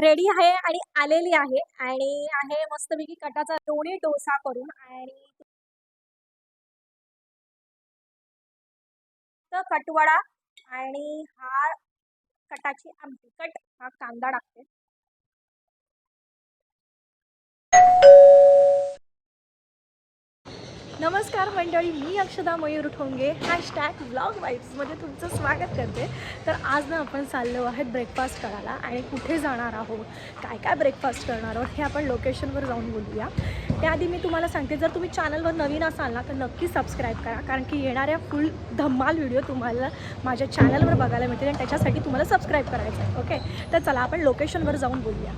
Ready आहे आणि आलेली आहे आणि आहे मस्तपैकी कटाचा दोन्ही डोसा करून आणि तो कटवडा आणि हा कटाची आमटी. कट हा कांदा टाकते. नमस्कार मंडळी मी अक्षदा मयूर ठोंगे हॅशटॅग ब्लॉग वाईब्समध्ये तुमचं स्वागत करते. तर आज ना आपण चाललो आहेत ब्रेकफास्ट करायला आणि कुठे जाणार आहोत काय काय ब्रेकफास्ट करणार आहोत हे आपण लोकेशनवर जाऊन बोलूया. त्याआधी मी तुम्हाला सांगते जर तुम्ही चॅनलवर नवीन असाल ना तर नक्की सबस्क्राईब करा कारण की येणाऱ्या फुल धम्माल व्हिडिओ तुम्हाला माझ्या चॅनलवर बघायला मिळतील आणि त्याच्यासाठी तुम्हाला सबस्क्राईब करायचं आहे ओके तर चला आपण लोकेशनवर जाऊन बोलूया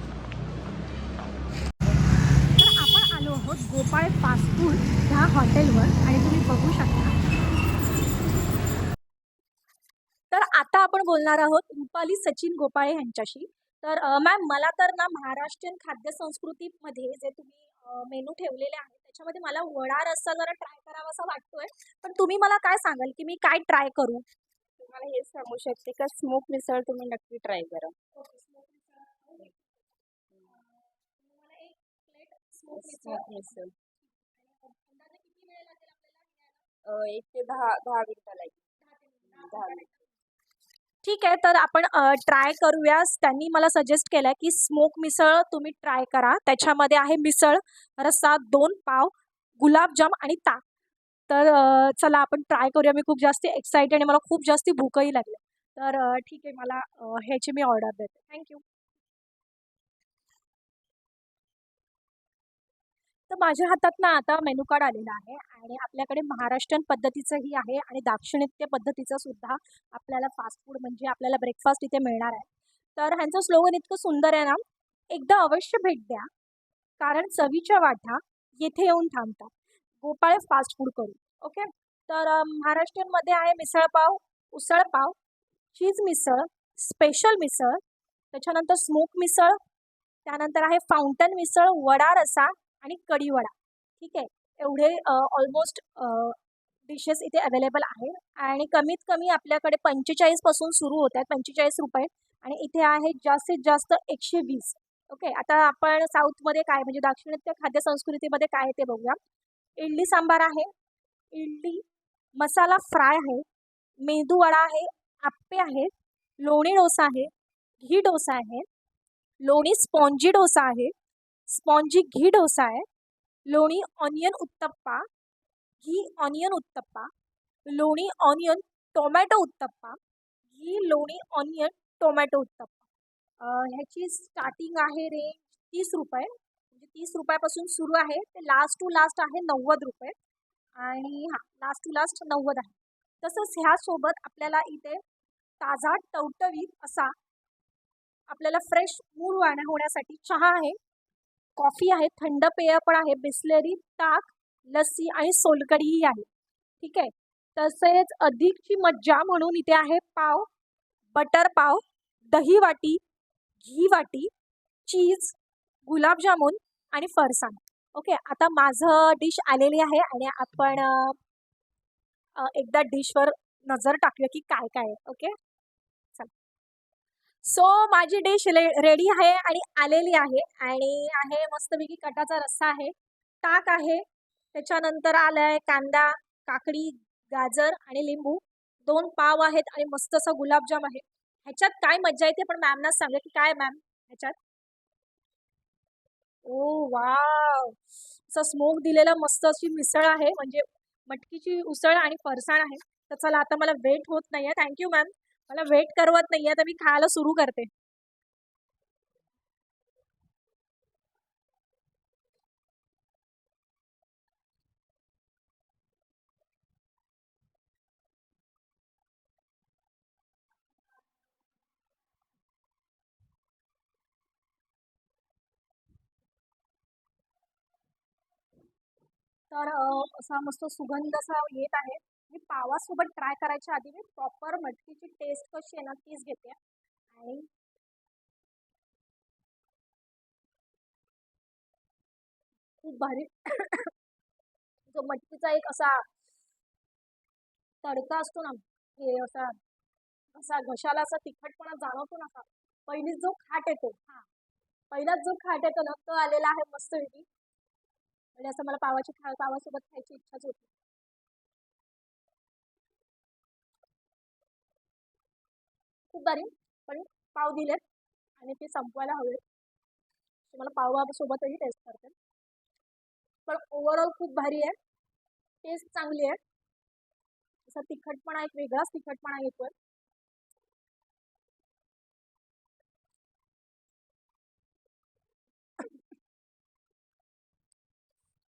तर आपण आलो आहोत गोपाळ फास्ट फूड ह्या हॉटेलवर आणि तुम्ही बघू शकता. तर आता आपण बोलणार आहोत रुपाली सचिन गोपाळे यांच्याशी. तर मॅम मला तर ना महाराष्ट्रीयन खाद्य संस्कृतीमध्ये जे तुम्ही मेनू ठेवलेले आहेत त्याच्यामध्ये मला वडा रस्सा जरा ट्राय करावा असं वाटतोय. पण तुम्ही मला काय सांगाल की मी काय ट्राय करू? तुम्हाला हेच सांगू शकते का? स्मोक मिसळ तुम्ही नक्की ट्राय करा. एक ते दहा दहा मिनिटं दहा मिनिट ठीक आहे तर आपण ट्राय करूया त्यांनी मला सजेस्ट केलं की स्मोक मिसळ तुम्ही ट्राय करा. त्याच्यामध्ये आहे मिसळ रस्सा दोन पाव गुलाबजाम आणि ताक. तर चला आपण ट्राय करूया. मी खूप जास्त एक्साइटेड आणि मला खूप जास्त भूकही लागली. तर ठीक आहे मला ह्याची मी ऑर्डर देते. थँक्यू तर माझ्या हातात ना आता मेनू कार्ड आलेलं आहे आणि आपल्याकडे महाराष्ट्रीयन पद्धतीचंही आहे आणि दाक्षिणात्य पद्धतीचं सुद्धा आपल्याला फास्ट फूड म्हणजे आपल्याला ब्रेकफास्ट इथे मिळणार आहे. तर ह्यांचं स्लोगन इतकं सुंदर आहे ना एकदा अवश्य भेट द्या कारण चवीच्या वाटा येथे येऊन थांबतात. गोपाळ फास्ट फूड करू ओके तर महाराष्ट्रीयनमध्ये आहे मिसळपाव उसळपाव चीज मिसळ स्पेशल मिसळ त्याच्यानंतर स्मोक मिसळ त्यानंतर आहे फाउंटन मिसळ वडा रसा आणि कढीवडा. ठीक आहे? एवढे ऑलमोस्ट डिशेस इथे अवेलेबल आहे आणि कमीत कमी आपल्याकडे पंचेचाळीसपासून सुरू होत आहेत. पंचेचाळीस रुपये. आणि इथे आहे जास्तीत जास्त एकशे वीस. ओके? आता आपण साऊथमध्ये काय म्हणजे दाक्षिणात्य खाद्य संस्कृतीमध्ये काय आहे ते बघूया. इडली सांबार आहे. इडली मसाला फ्राय आहे. मेदू वडा आहे. आप्पे आहेत. लोणी डोसा आहे. घी डोसा आहे. लोणी स्पॉन्जी डोसा आहे. स्पॉन्जी घी डोसा आहे. लोणी ऑनियन उत्तप्पा. घी ऑनियन उत्तप्पा. लोणी ऑनियन टोमॅटो उत्तप्पा. घी लोणी ऑनियन टोमॅटो उत्तप्पा. ह्याची स्टार्टिंग आहे रेंज तीस रुपये. म्हणजे तीस रुपयापासून सुरू आहे. ते लास्ट टू लास्ट आहे नव्वद रुपये. आणि हां लास्ट टू लास्ट नव्वद आहे. तसंच ह्यासोबत आपल्याला इथे ताजा टवटवीत असा आपल्याला फ्रेश मूड वाढ होण्यासाठी चहा आहे. कॉफी आहे थंड पेय पण आहे बिस्लेरी ताक लस्सी आणि सोलकडीही आहे. ठीक आहे? तसेच अधिकची मज्जा म्हणून इथे आहे पाव बटर पाव दही वाटी घी वाटी चीज गुलाबजामुन आणि फरसाण. ओके? आता माझं डिश आलेली आहे आणि आपण एकदा डिशवर नजर टाकूया की काय काय आहे. ओके? सो माझी डिश रेडी आहे आणि आलेली आहे. आणि आहे मस्तपैकी कटाचा रस्सा आहे. ताक आहे. त्याच्यानंतर आलं आहे कांदा काकडी गाजर आणि लिंबू. दोन पाव आहेत आणि मस्त असा गुलाबजाम आहे. ह्याच्यात काय मज्जा येते? पण मॅमनाच सांगा की काय मॅम ह्याच्यात? ओ वाव! असं स्मोक दिलेलं मस्त अशी मिसळ आहे. म्हणजे मटकीची उसळ आणि फरसाण आहे. तर चला आता मला वेट होत नाही आहे थँक्यू मॅम मला वेट करवत नाही आता मी खायला सुरू करते. तर असा मस्त सुगंध असा येत आहे. मी पावासोबत ट्राय करायच्या आधी मी प्रॉपर मटकीची टेस्ट कशी आहे ना तीच घेते. आणि खूप भारी. जो मटकीचा एक असा तडका असतो ना हे असा असा घशाला असा तिखटपणा जाणवतो ना असा पहिलीच जो खाट येतो हा पहिलाच जो खाट येतो ना तो आलेला आहे मस्त म्हणजे असं मला पावाची खा पावासोबत खायची इच्छाच होती. खूप भारी. पण पाव दिलेत आणि ते संपवायला हवेत तुम्हाला पावासोबतही टेस्ट करते. पण ओव्हरऑल खूप भारी आहे. टेस्ट चांगली आहे. असा तिखटपणा एक वेगळाच तिखटपणा येतोय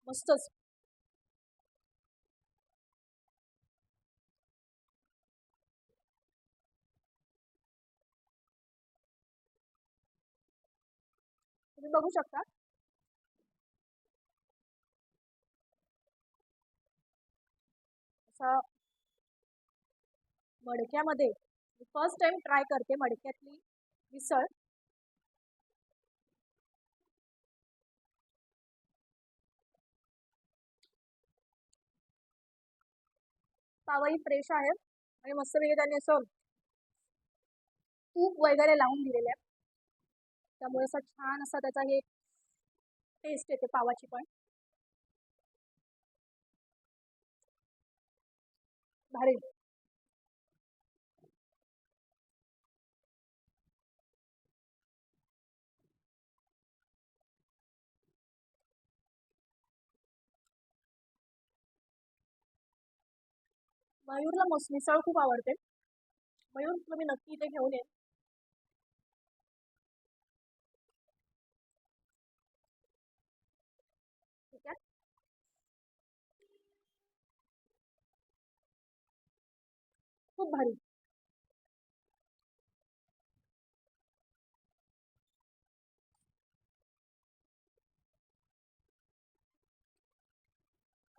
मस्तच. तुम्ही बघू शकता. असं मडक्यामध्ये फर्स्ट टाइम ट्राय करते मडक्यातली मिसळ. पावही फ्रेश आहे आणि मस्तपैकी त्यांनी असं तूप वगैरे लावून दिलेलं आहे. त्यामुळे असा छान असा त्याचा हे टेस्ट येते पावाची पण. भारी. मयूरला मस सळ खूप आवडते. मयूर तुम्ही नक्की इथे घेऊन ये. खूप भारी.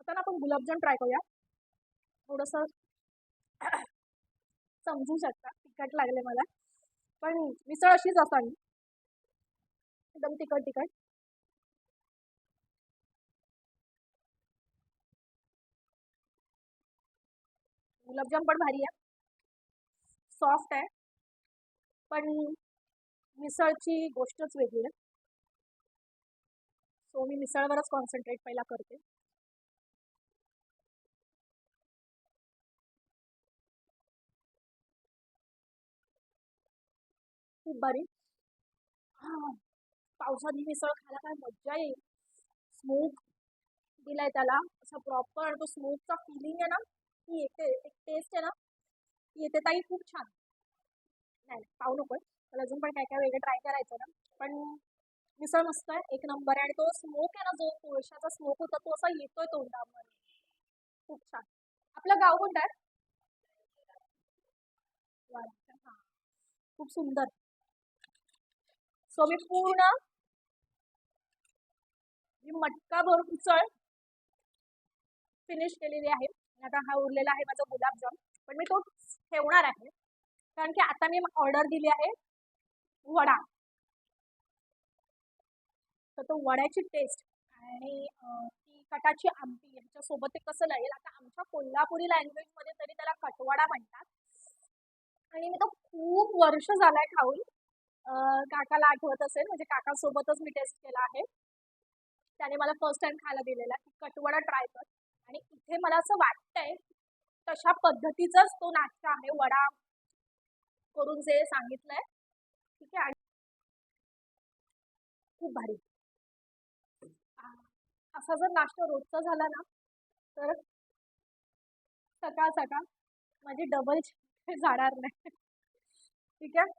आता ना आपण गुलाबजाम ट्राय करूया. थोडंसं समजू शकता तिखट लागले मला. पण मिसळ अशीच असावी. एकदम तिखट तिखट. गुलाबजाम पण भारी आहे. सॉफ्ट आहे. पण मिसळची गोष्टच वेगळी आहे. सो मी मिसळवरच कॉन्सन्ट्रेट पहिला करते. खूप भारी. हा, पावसात ही मिसळ खायला काय मज्जा येईल. स्मोक दिलाय त्याला. असा प्रॉपर तो स्मोकचा फिलिंग आहे ना ती येते. एक टेस्ट आहे ना येते. ताई खूप छान. नाही पाहू नको मला अजून पण काय काय वेगळं ट्राय करायचं ना. पण मिसळ मस्त आहे. एक नंबर आहे. आणि तो स्मोक आहे ना जो कोळशाचा स्मोक होता तो असा येतोय तोंडामध्ये. खूप छान. आपलं गाव कोणतं आहे? खूप सुंदर. सो मी पूर्ण मटका भरून उचळ फिनिश केलेली आहे. आता हा उरलेला आहे माझा गुलाबजाम. पण मी तो ठेवणार आहे. कारण की आता मी ऑर्डर दिली आहे वडा. तर तो वड्याची टेस्ट आणि ती कटाची आमटी याच्यासोबत ते कसं लागेल? आता आमच्या कोल्हापुरी लँग्वेजमध्ये तरी त्याला कटवडा म्हणतात. आणि मी तो खूप वर्ष झालाय खाऊन. काकाला आठवत असेल म्हणजे काकासोबतच मी टेस्ट केला आहे. त्याने मला फर्स्ट टाइम खायला दिलेला. की कटवडा ट्राय कर. आणि इथे मला असं वाटतंय तशा पद्धतीचाच तो नाश्ता आहे. वडा करून जे सांगितलंय. ठीक आहे आणि खूप भारी. असा जर नाश्ता रोजचा झाला ना तर सकाळ सकाळ माझी डबल जाणार नाही. ठीक आहे?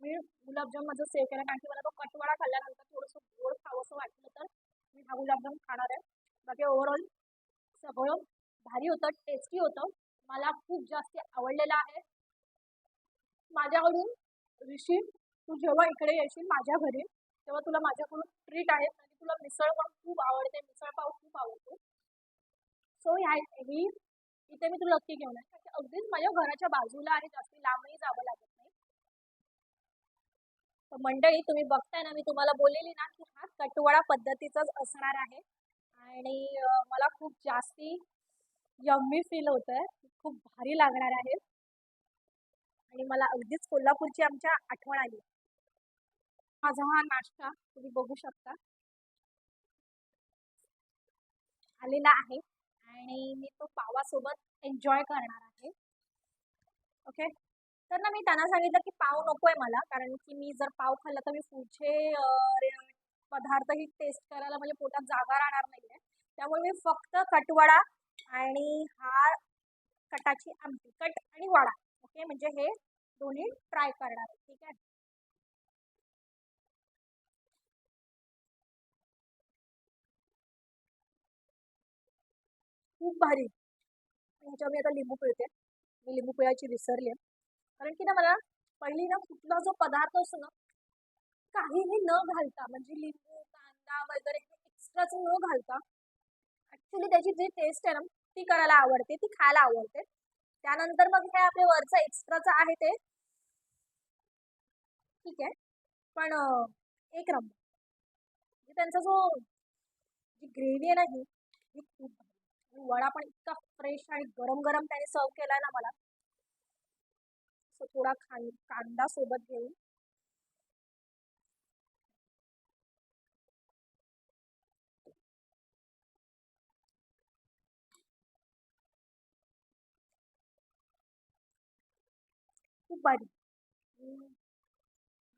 मी गुलाबजाम माझं सेव केला कारण की मला तो कटवडा खाल्ल्यानंतर थोडंसं गोड खावंसं वाटलं तर मी हा गुलाबजाम खाणार आहे. बाकी ओव्हरऑल सगळं भारी होतं टेस्टी होतं. मला खूप जास्त आवडलेलं आहे. माझ्याकडून ऋषी तू जेव्हा इकडे येशील माझ्या घरी तेव्हा तुला माझ्याकडून ट्रीट आहे आणि तुला मिसळ पण खूप आवडते. मिसळ पाव खूप आवडतो. सो ह्या ही इथे मी तुला नक्की घेऊन आहे कारण अगदीच माझ्या घराच्या बाजूला आहे जास्त लांबही जावं लागत नाही. तर मंडळी तुम्ही बघताय ना मी तुम्हाला बोललेली ना की हा कटवडा पद्धतीचाच असणार आहे. आणि मला खूप जास्ती यम्मी फील होत आहे खूप भारी लागणार आहे. आणि मला अगदीच कोल्हापूरची आमच्या आठवण आली. माझा हा नाश्ता तुम्ही बघू शकता. आलेला आहे आणि मी तो पावासोबत एन्जॉय करणार आहे. ओके तर ना मी त्यांना सांगितलं की पाव नको आहे मला कारण की मी जर पाव खाल्ला तर मी पुढचे पदार्थ ही टेस्ट करायला म्हणजे पोटात जागा राहणार नाही त्यामुळे मी फक्त कटवडा आणि हा कटाची आमटी कट आणि वडा ओके म्हणजे हे दोन्ही ट्राय करणार आहे ठीक आहे? खूप भारी. ह्याच्यावर मी आता लिंबू पिळते. मी लिंबू पिळायची विसरली. कारण की ना मला पहिली ना कुठला जो पदार्थ असतो ना काहीही न घालता म्हणजे लिंबू कांदा वगैरे एक्स्ट्राच न घालता ऍक्च्युली त्याची जी टेस्ट आहे ना ती करायला आवडते ती खायला आवडते. त्यानंतर मग हे आपले वरचं एक्स्ट्राचं आहे ते. ठीक आहे. पण एक नंबर म्हणजे त्यांचा जो जी ग्रेव्ही आहे ना ही ही खूप वडा पण इतका फ्रेश आणि गरम गरम त्याने सर्व केलाय ना मला. सो थोडा खां कांदा सोबत घेऊन. खूप भारी. हम्म.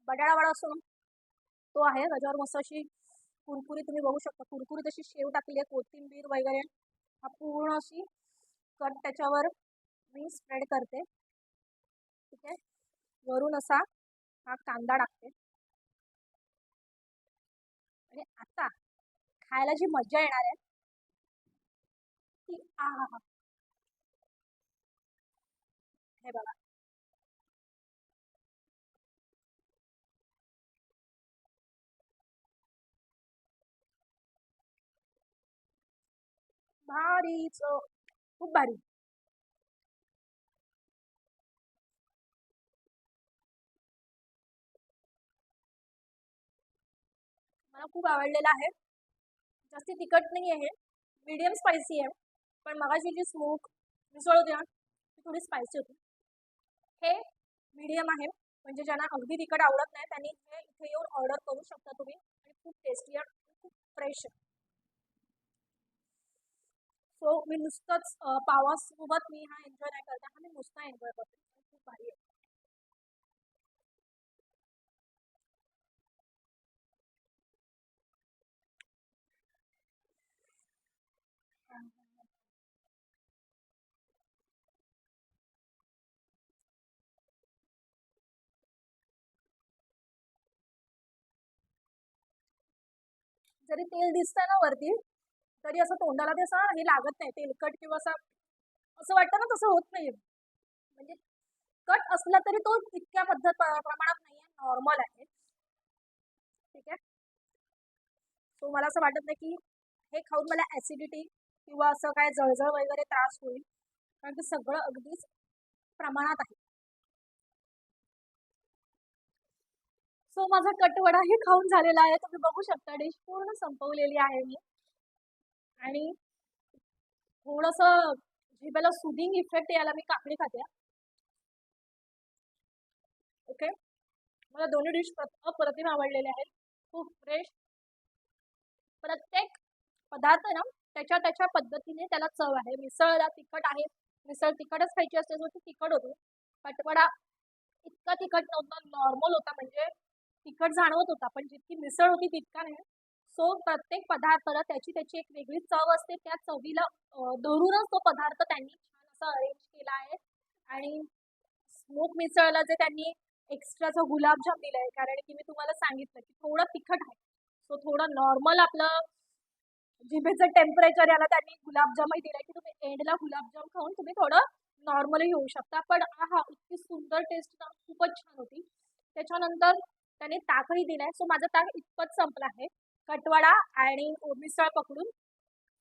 बटाटा वडा असतो ना तो आहे त्याच्यावर मस्त अशी कुरकुरी तुम्ही बघू शकता. कुरकुरीत अशी शेव टाकली आहे कोथिंबीर वगैरे. हा पूर्ण अशी कट त्याच्यावर मी स्प्रेड करते. ठीक आहे? वरून असा हा कांदा टाकते. आणि आता खायला जी मजा येणार आहे ती आहा हे बघा. भारीच खूप भारी. मला खूप आवडलेला आहे. जास्ती तिखट नाही आहे मीडियम स्पायसी आहे. पण मगाशी जी स्मोक मिसळ होती ना ती थोडी स्पायसी होती. हे मीडियम आहे. म्हणजे ज्यांना अगदी तिखट आवडत नाही त्यांनी हे इथे येऊन ऑर्डर करू शकता तुम्ही. आणि खूप टेस्टी आहे आणि खूप फ्रेश आहे. सो मी नुसतंच पावासोबत मी हा एन्जॉय नाही करते. हा मी नुसता एन्जॉय करते. खूप भारी आहे. जरी तेल दिसतंय ना वरती तरी असं तोंडाला ते असं हे लागत नाही तेलकट किंवा असं असं वाटतं ना तसं होत नाही. म्हणजे कट असला तरी तो इतक्या पद्धत प्रमाणात नाही आहे नॉर्मल आहे. ठीक आहे? सो मला असं वाटत नाही की हे खाऊन मला ऍसिडिटी किंवा असं काय जळजळ वगैरे त्रास होईल कारण की सगळं अगदीच प्रमाणात आहे. सो माझा कटवडाही खाऊन झालेला आहे. तुम्ही बघू शकता डिश पूर्ण संपवलेली आहे मी. आणि थोडंसं जिभेला सुदिंग इफेक्ट यायला मी काकडी खाते. ओके मला दोन्ही डिश अप्रतिम आवडलेले आहेत. खूप फ्रेश प्रत्येक पदार्थ ना त्याच्या त्याच्या पद्धतीने त्याला चव आहे. मिसळला तिखट आहे. मिसळ तिखटच खायची असते ती तिखट होती. कटवडा इतका तिखट नव्हता. नॉर्मल होता म्हणजे तिखट जाणवत होता. पण जितकी मिसळ होती तितका नाही. सो प्रत्येक पदार्थाला त्याची त्याची एक वेगळी चव असते. त्या चवीला धरूनच तो पदार्थ त्यांनी छान असा अरेंज केला आहे. आणि स्मोक मिसळला जे त्यांनी एक्स्ट्राचा गुलाबजाम दिलाय कारण की मी तुम्हाला सांगितलं की थोडं तिखट आहे. सो थोडं नॉर्मल आपलं जिभेचं टेम्परेचर याला त्यांनी गुलाबजामही दिलाय की तुम्ही एंडला गुलाबजाम खाऊन तुम्ही थोडं नॉर्मलही होऊ शकता. पण हा इतकी सुंदर टेस्ट ना खूपच छान होती. त्याच्यानंतर त्याने ताकही दिलाय. सो माझा ताक इतपत संपला आहे. कटवडा आणि मिसळ पकडून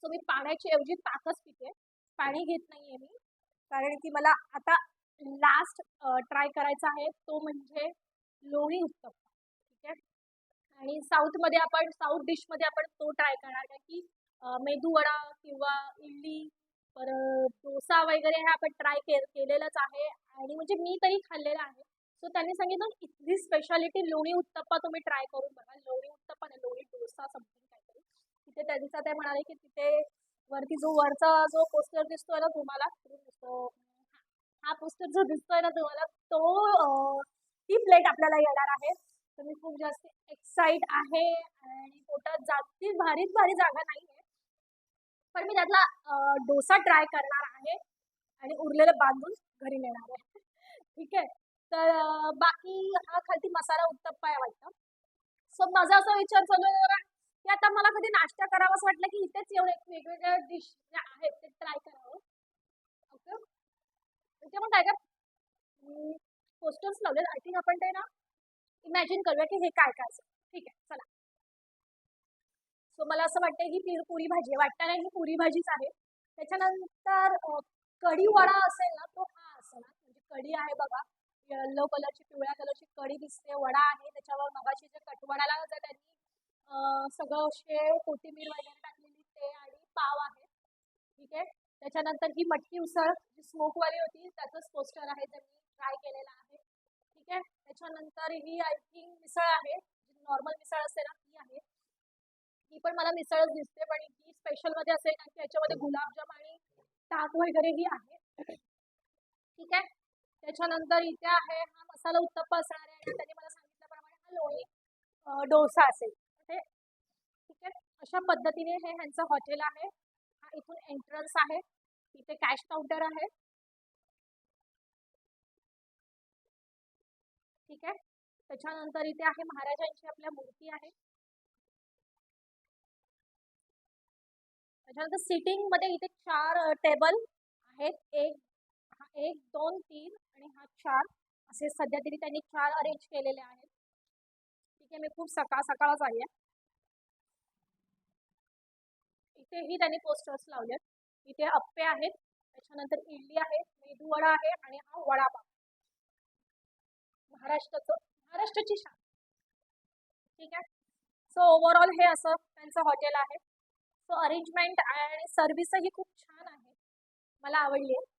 सो मी पाण्याची ऐवजी ताकच पिते. पाणी घेत नाहीये मी. कारण की मला आता लास्ट ट्राय करायचा आहे. तो म्हणजे लोणी उत्तप्पा ठीक आहे? आणि साऊथमध्ये आपण साऊथ डिशमध्ये आपण तो ट्राय करणार कारण की मेदूवडा मेदू वडा किंवा इडली परत डोसा वगैरे हे आपण ट्राय के केलेलंच आहे. आणि म्हणजे मी तरी खाल्लेलं आहे. सो त्यांनी सांगितलं इथली स्पेशालिटी लोणी उत्तप्पा तुम्ही ट्राय करून बघा. लोणी उत्तप्पा नाही लोणी डोसा समथिंग काहीतरी. तिथे त्यांचा ते म्हणाले की तिथे वरती जो वरचा जो पोस्टर दिसतोय ना तुम्हाला दिसतो हा पोस्टर जो दिसतोय ना तुम्हाला तो ती प्लेट आपल्याला येणार आहे. तर मी खूप जास्त एक्साइट आहे आणि पोटात जास्ती भारीच भारी जागा नाही आहे पण मी त्यातला डोसा ट्राय करणार आहे आणि उरलेलं बांधून घरी नेणार आहे. ठीक आहे? तर बाकी हा खालती मसाला उत्तप्पा आहे वाटतं. सो माझा असा विचार चालू आहे की आता मला कधी नाश्ता करावा असं वाटलं की इथेच येऊन एक वेगवेगळ्या डिश ज्या आहेत ते ट्राय करावं. ओके म्हणजे इथे मग काय काय पोस्टर्स लावले आय थिंक आपण ते ना इमॅजिन करूया की हे काय काय असेल ठीक आहे चला. सो मला असं वाटतं ही पुरी भाजी आहे. वाटतं नाही ही पुरी भाजीच आहे. त्याच्यानंतर कढी वडा असेल ना तो हा असेल ना. म्हणजे कढी आहे बघा. येलो कलरची पिवळ्या कलरची कढी दिसते वडा आहे. त्याच्यावर मगाशी जे कटवडाला जर त्यांनी सगळं शेव कोथिंबीर वगैरे टाकलेली ते आणि पाव आहे ठीक आहे? त्याच्यानंतर ही मटकी उसळ जी स्मोकवाली होती त्याचंच पोस्टर आहे जे मी ट्राय केलेला आहे. ठीक आहे? त्याच्यानंतर ही आय थिंक मिसळ आहे जी नॉर्मल मिसळ असते ना ती आहे. ही पण मला मिसळच दिसते पण ही स्पेशलमध्ये असेल कारण की याच्यामध्ये गुलाबजाम आणि ताक वगैरे ही आहे. ठीक आहे? त्याच्यानंतर इथे आहे हा मसाला उत्तप्पा असणार आहे त्यांनी मला सांगितल्याप्रमाणे हा लोणी डोसा असेल. ठीक आहे अशा पद्धतीने हे ह्यांचं हॉटेल आहे. हा इथून एंट्रन्स आहे. इथे कॅश काउंटर आहे. ठीक आहे त्याच्यानंतर इथे आहे महाराजांची आपल्या मूर्ती आहे. त्याच्यानंतर सिटिंगमध्ये इथे चार टेबल आहेत. एक एक दोन तीन आणि हा चार. असे सध्या तरी त्यांनी चार अरेंज केलेले आहेत. ठीक आहे मी खूप सकाळ सकाळच आली आहे. इथेही त्यांनी पोस्टर्स लावलेत. इथे अप्पे आहेत त्याच्यानंतर इडली आहे मेदू वडा आहे आणि हा वडापाव महाराष्ट्राचं महाराष्ट्राची शान. ठीक आहे? सो ओव्हरऑल हे असं त्यांचं हॉटेल आहे. सो अरेंजमेंट आणि सर्व्हिसही खूप छान आहे. मला आवडली आहे.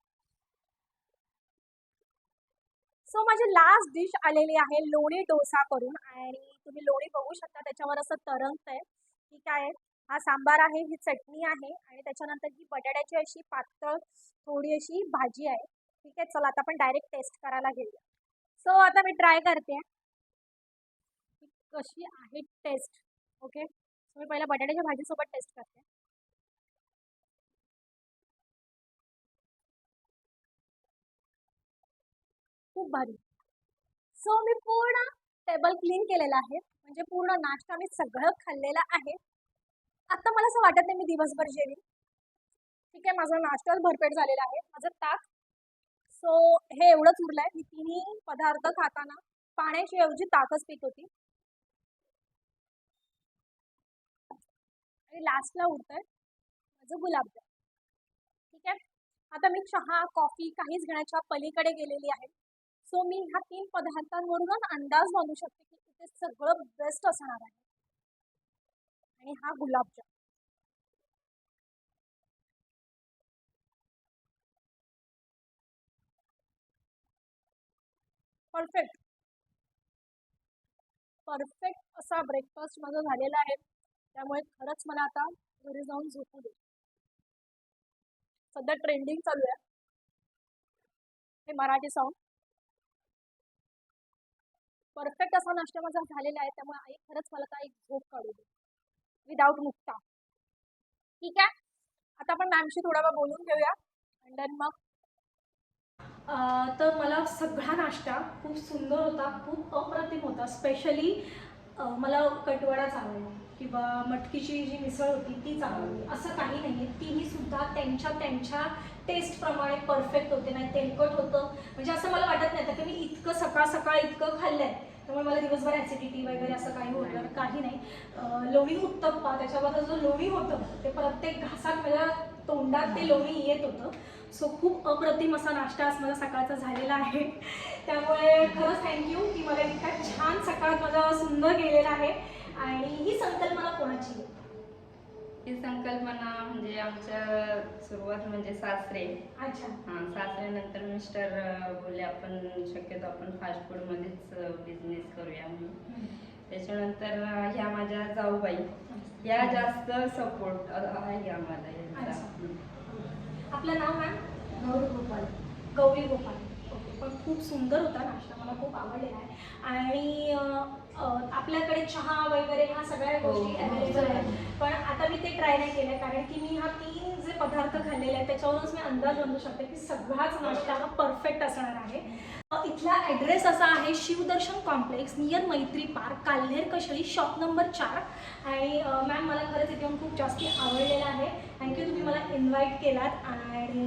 सो माझी लास्ट डिश आलेली आहे लोणी डोसा करून. आणि तुम्ही लोणी बघू शकता त्याच्यावर असं तरंगत आहे ठीक आहे. हा सांबार आहे ही चटणी आहे. आणि त्याच्यानंतर ही बटाट्याची अशी पातळ थोडी अशी भाजी आहे. ठीक आहे चला आता आपण डायरेक्ट टेस्ट करायला घेऊया. सो आता मी ट्राय करते. की कशी आहे टेस्ट ओके मी पहिला बटाट्याच्या भाजीसोबत टेस्ट करते. खूप भारी. सो मी पूर्ण टेबल क्लीन केलेला आहे. म्हणजे पूर्ण नाश्ता मी सगळं खाल्लेला आहे. आता मला असं वाटत नाही मी दिवसभर जेवीन. ठीक आहे माझा नाश्ताच भरपेट झालेला आहे. माझं ताक. सो हे एवढंच उरलं आहे मी तिन्ही पदार्थ खाताना पाण्याची ऐवजी ताकच पित होती. आणि लास्टला उरतंय माझं गुलाबजाम. ठीक आहे? आता मी चहा कॉफी काहीच घेण्याच्या पलीकडे गेलेली आहे. सो मी ह्या तीन पदार्थांवरूनच अंदाज बांधू शकते की तिथे सगळं बेस्ट असणार आहे. आणि हा गुलाबजाम. परफेक्ट परफेक्ट असा ब्रेकफास्ट माझा झालेला आहे. त्यामुळे खरंच मला आता घरी जाऊन झोपू दे. सध्या ट्रेंडिंग चालू आहे. हे मराठी सॉन्ग परफेक्ट असा नाश्ता माझा झालेला आहे त्यामुळे आई खरंच मला काही झोप काढू दे. विदाऊट मुक्ता. ठीक आहे? आता आपण मॅमशी थोडा वेळ बोलून घेऊया. आणि देन मग तर मला सगळा नाश्ता खूप सुंदर होता खूप अप्रतिम होता. स्पेशली मला कटवडाच आवडला किंवा मटकीची जी मिसळ होती तीच आवडली असं काही नाही आहे तिन्ही सुद्धा त्यांच्या त्यांच्या टेस्टप्रमाणे परफेक्ट होते. नाही तेलकट होतं. म्हणजे असं मला वाटत नाही आता की मी इतकं सकाळ सकाळ इतकं खाल्लं आहे त्यामुळे मला दिवसभर ॲसिडिटी वगैरे असं काही होतं काही नाही. लोणी उत्तप्पा त्याच्यावर जो लोणी होतं ते प्रत्येक घासात माझ्या तोंडात ते लोणी येत होतं. सो खूप अप्रतिम असा नाश्ता आज माझा सकाळचा झालेला आहे. त्यामुळे खरंच थँक्यू की मला इतका छान सकाळ माझा सुंदर गेलेला आहे. आणि ही संकल्पना कोणाची आहे? ही संकल्पना म्हणजे आमच्या सुरुवात म्हणजे सासरे. अच्छा. हां सासऱ्यानंतर मिस्टर बोलले आपण शक्यतो आपण फास्ट फूडमध्येच बिझनेस करूया म्हणून. त्याच्यानंतर ह्या माझ्या जाऊबाई. या जास्त सपोर्ट आहे आम्हाला यांचा. अच्छा. आपलं नाव मॅम? गौरी गोपाल. गौरी गोपाल. ओके पण खूप सुंदर होता नाश्ता. मला खूप आवडलेला आहे. आणि आपल्याकडे चहा वगैरे ह्या सगळ्या हो, गोष्टी अवेलेबल हो. आहेत. पण आता मी ते ट्राय नाही केलं कारण की मी हा तीन जे पदार्थ खाल्लेले आहेत त्याच्यावरूनच मी अंदाज बांधू शकते की सगळाच नाश्ता हा परफेक्ट असणार आहे. इथला ॲड्रेस असा आहे Shivdarshan complex near Maitri park Kalher Kasheli shop number चार. आणि मॅम मला खरंच इथे येऊन खूप जास्ती आवडलेलं आहे. थँक्यू तुम्ही मला इन्व्हाइट केलात आणि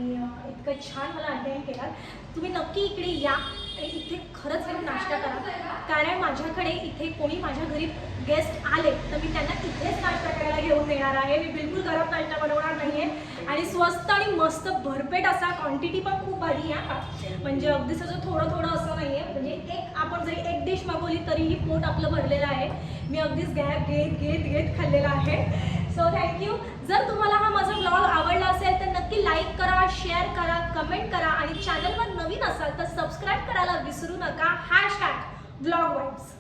इतकं छान मला अटेंड केलात. तुम्ही नक्की इकडे या. आणि इथे खरंच येऊन नाश्ता करा. कारण माझ्याकडे इथे कोणी माझ्या घरी गेस्ट आले तर मी त्यांना इथेच नाश्ता करायला घेऊन येणार आहे. मी बिलकुल गरम नाश्ता बनवणार नाही आहे आणि स्वस्त आणि मस्त भरपेट असा क्वांटिटी पण खूप भारी आहे का म्हणजे अगदीच असं थोडं थोडं असं नाही आहे म्हणजे एक आपण जरी एक डिश मागवली तरीही पोट आपलं भरलेलं आहे. मी अगदीच गॅप घेत घेत घेत खाल्लेला आहे. सो थँक्यू जर तुम्हाला हा माझा ब्लॉग आवडला असेल तर नक्की लाईक करा शेअर करा कमेंट करा आणि चॅनलवर नवीन असाल तर सबस्क्राईब करायला विसरू नका. Hash tag blog vibes